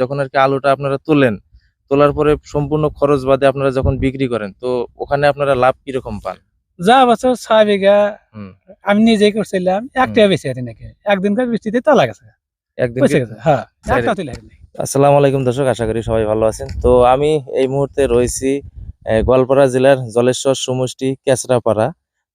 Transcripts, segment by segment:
যখন আর কি আলুটা আপনারা তোলেন তোলার পরে সম্পূর্ণ খরচ বাদে আপনারা যখন বিক্রি করেন তো ওখানে আপনারা লাভ কীরকম পান? যা বছর ছয় বিঘা আমি নিজেই করছিলাম একটা বেশি আর নাকি? একদিনকার বৃষ্টিতে তোলা গেছে। একদিন হ্যাঁ আসসালামু আলাইকুম দর্শক আশা করি সবাই ভালো আছেন। তো আমি এই মুহূর্তে রয়েছি গোয়ালপাড়া জেলার জলেশ্বর সমষ্টি কেসরাপাড়া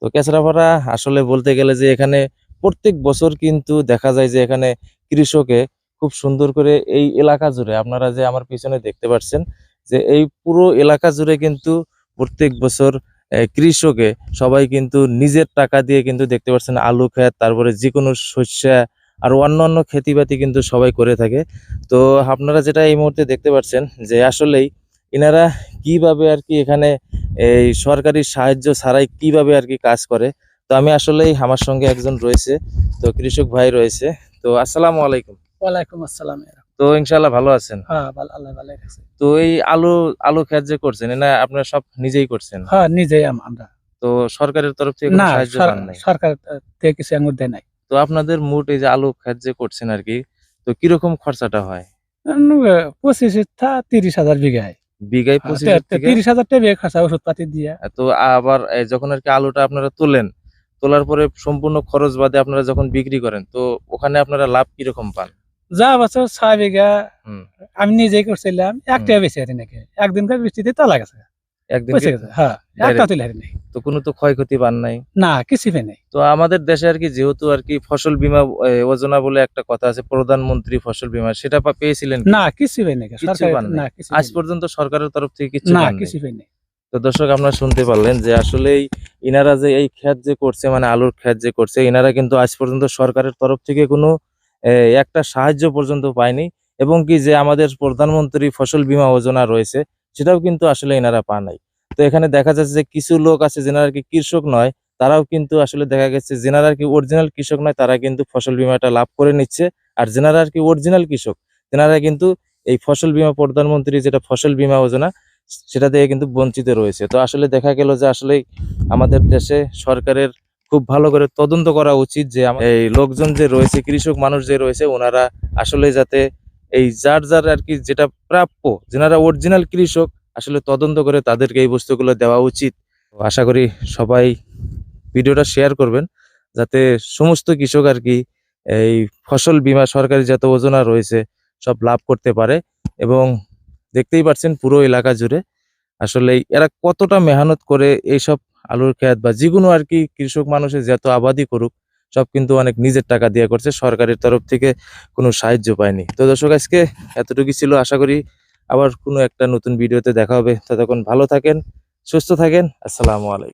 তো কেসরাপাড়া আসলে বলতে গেলে যে এখানে প্রত্যেক বছর কিন্তু দেখা যায় যে এখানে কৃষকে খুব সুন্দর করে এই এলাকা জুড়ে, আপনারা যে আমার পিছনে দেখতে পাচ্ছেন যে এই পুরো এলাকা জুড়ে কিন্তু প্রত্যেক বছর কৃষকে সবাই কিন্তু নিজের টাকা দিয়ে কিন্তু দেখতে পাচ্ছেন আলু ক্ষেত, তারপরে যে কোনো শস্য আর অন্যান্য খেতিবাতি কিন্তু সবাই করে থাকে। তো আপনারা যেটা এই মুহূর্তে দেখতে পাচ্ছেন যে আসলেই এনারা কীভাবে আর কি এখানে এই সরকারি সাহায্য ছাড়াই কীভাবে আর কি কাজ করে। তো আমি আসলেই আমার সঙ্গে একজন রয়েছে, তো কৃষক ভাই রয়েছে। তো আসসালামু আলাইকুম। ওয়ালাইকুম আসসালাম তো ইনশাল্লাহ ভালো আছেন? হ্যাঁ ভালো আল্লাহ ভালো রাখছে। তো এই আলু আলু ক্ষেত যে করছেন না আপনারা সব নিজেই করছেন? হ্যাঁ নিজেই আমরা। তো সরকারের তরফ থেকে না সাহায্য সর- পান নাই? সরকার থেকে কিছু আঙুর দেয় নাই। তো আপনাদের মোট এই যে আলু ক্ষেত যে করছেন আর কি তো কীরকম খরচাটা হয়? পঁচিশ তিরিশ হাজার বিঘায় বিঘায় পঁচিশ তে- থেকে? তিরিশ হাজার টাকা খরচা ওষুধ পাতি দিয়ে তো আবার যখন আর কি আলুটা আপনারা তোলেন তোলার পরে সম্পূর্ণ খরচ বাদে আপনারা যখন বিক্রি করেন তো ওখানে আপনারা লাভ কীরকম পান? যা বছর ছয় বিঘা। আমি নিজেই করছিলাম একটা বেশি আর নাকি? একদিনকার বৃষ্টিতে তোলা গেছে। হ্যাঁ তো কোনো তো ক্ষয়ক্ষতি পান নাই? না কিছু নাই। তো আমাদের দেশে আর কি যেহেতু আর কি ফসল বীমা যোজনা বলে একটা কথা আছে প্রধানমন্ত্রী ফসল বীমা সেটা পেয়েছিলেন না কিছু আজ পর্যন্ত সরকারের তরফ থেকে কিছু না। কিছু তো দর্শক আপনারা শুনতে পারলেন যে আসলেই ইনারা যে এই ক্ষেত যে করছে মানে আলুর ক্ষেত যে করছে ইনারা কিন্তু আজ পর্যন্ত সরকারের তরফ থেকে কোনো একটা সাহায্য পর্যন্ত পায়নি। এবং কি যে আমাদের প্রধানমন্ত্রী ফসল বীমা যোজনা রয়েছে, সেটাও কিন্তু আসলে এনারা পা নাই। তো এখানে দেখা যাচ্ছে যে কিছু লোক আছে যেনারা কি কৃষক নয়, তারাও কিন্তু আসলে দেখা গেছে যেনারা আর কি অরিজিনাল কৃষক নয়, তারা কিন্তু ফসল বীমাটা লাভ করে নিচ্ছে। আর যেনারা আর কি অরিজিনাল কৃষক, তেনারা কিন্তু এই ফসল বীমা প্রধানমন্ত্রী যেটা ফসল বীমা যোজনা, সেটা থেকে কিন্তু বঞ্চিত রয়েছে। তো আসলে দেখা গেল যে আসলে আমাদের দেশে সরকারের খুব ভালো করে তদন্ত করা উচিত যে এই লোকজন যে রয়েছে, কৃষক মানুষ যে রয়েছে, ওনারা আসলে যাতে এই যার যার আর কি যেটা প্রাপ্য, যেনারা অরিজিনাল কৃষক, আসলে তদন্ত করে তাদেরকে এই বস্তুগুলো দেওয়া উচিত। আশা করি সবাই ভিডিওটা শেয়ার করবেন, যাতে সমস্ত কৃষক আর কি এই ফসল বীমা, সরকারি যত যোজনা রয়েছে, সব লাভ করতে পারে এবং দেখতেই পাচ্ছেন পুরো এলাকা জুড়ে। আসলে এরা কতটা মেহনত করে এইসব আলুর ক্ষেত বা যেকোনো আর কি কৃষক মানুষের যত আবাদি করুক, সব কিন্তু অনেক নিজের টাকা দিয়ে করছে, সরকারের তরফ থেকে কোনো সাহায্য পায়নি। তো দর্শক, আজকে এতটুকুই ছিল, আশা করি আবার কোনো একটা নতুন ভিডিওতে দেখা হবে। ততক্ষণ ভালো থাকেন, সুস্থ থাকেন, আসসালামু আলাইকুম।